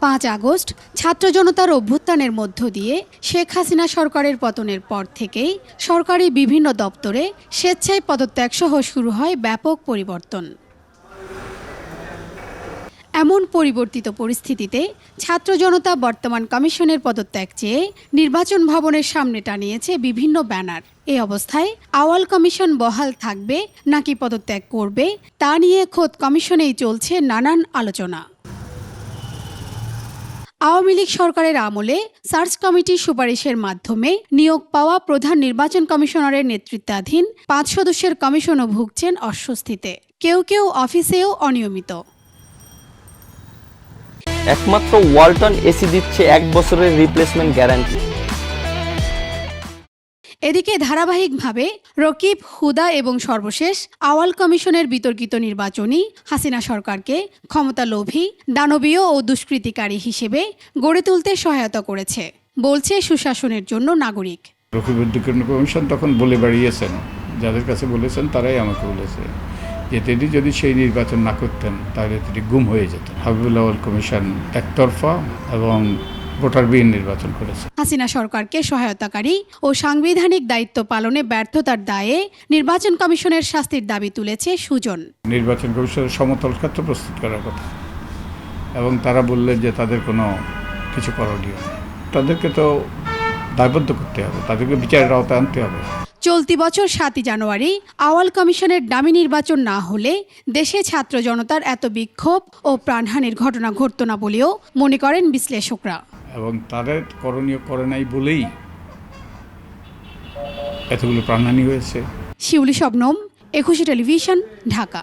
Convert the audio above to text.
পাঁচ আগস্ট ছাত্র জনতার অভ্যুত্থানের মধ্য দিয়ে শেখ হাসিনা সরকারের পতনের পর থেকেই সরকারি বিভিন্ন দপ্তরে স্বেচ্ছায় পদত্যাগ সহ শুরু হয় ব্যাপক পরিবর্তন। এমন পরিবর্তিত পরিস্থিতিতে ছাত্র জনতা বর্তমান কমিশনের পদত্যাগ চেয়ে নির্বাচন ভবনের সামনে টানিয়েছে বিভিন্ন ব্যানার। এ অবস্থায় আওয়াল কমিশন বহাল থাকবে নাকি পদত্যাগ করবে তা নিয়ে খোদ কমিশনেই চলছে নানান আলোচনা। আওয়ামী লীগ সরকারের আমলে সার্চ কমিটির সুপারিশের মাধ্যমে নিয়োগ পাওয়া প্রধান নির্বাচন কমিশনারের নেতৃত্বাধীন পাঁচ সদস্যের কমিশনও ভুগছেন অস্বস্তিতে। কেউ কেউ অফিসেও অনিয়মিত। একমাত্র ওয়ালটন এসি দিচ্ছে এক বছরের রিপ্লেসমেন্ট গ্যারান্টি এদিকে ধারাবাহিকভাবে রকিব, হুদা এবং সর্বশেষ আওয়াল কমিশনের বিতর্কিত নির্বাচনী হাসিনা সরকারকে ক্ষমতালোভী, দানবীয় ও দুষ্কৃতিকারী হিসেবে গড়ে তুলতে সহায়তা করেছে, বলছে সুশাসনের জন্য নাগরিক। কমিশন তখন বলে বেরিয়েছেন যাদের কাছে বলেছেন তারাই আমাকে বলেছে যে তিনি যদি সেই নির্বাচন না করতেন তাহলে তিনি গুম হয়ে যেতেন। হাবিবুল্লাহ কমিশন একতরফা এবং ভোটারবিহীন নির্বাচন করেছে। হাসিনা সরকারকে সহায়তাকারী ও সাংবিধানিক দায়িত্ব পালনে ব্যর্থতার দায়ে নির্বাচন কমিশনের শাস্তির দাবি তুলেছে সুজন। নির্বাচন কমিশনের সমতল ক্ষেত্র প্রস্তুত করার কথা। এবং তারা বললেন যে তাদের কোনো কিছু করণীয় তাদেরকে তো দায়বদ্ধ করতে হবে। তাদেরকে বিচারের আওতায় আনতে হবে। চলতি বছর সাতই জানুয়ারি আওয়াল কমিশনের ডামি নির্বাচন না হলে দেশে ছাত্র জনতার এত বিক্ষোভ ও প্রাণহানির ঘটনা ঘটত না বলেও মনে করেন বিশ্লেষকরা। এবং তাদের করণীয় করে নাই বলেই এতগুলো প্রাণহানি হয়েছে। শিউলি শবনম একুশে টেলিভিশন ঢাকা।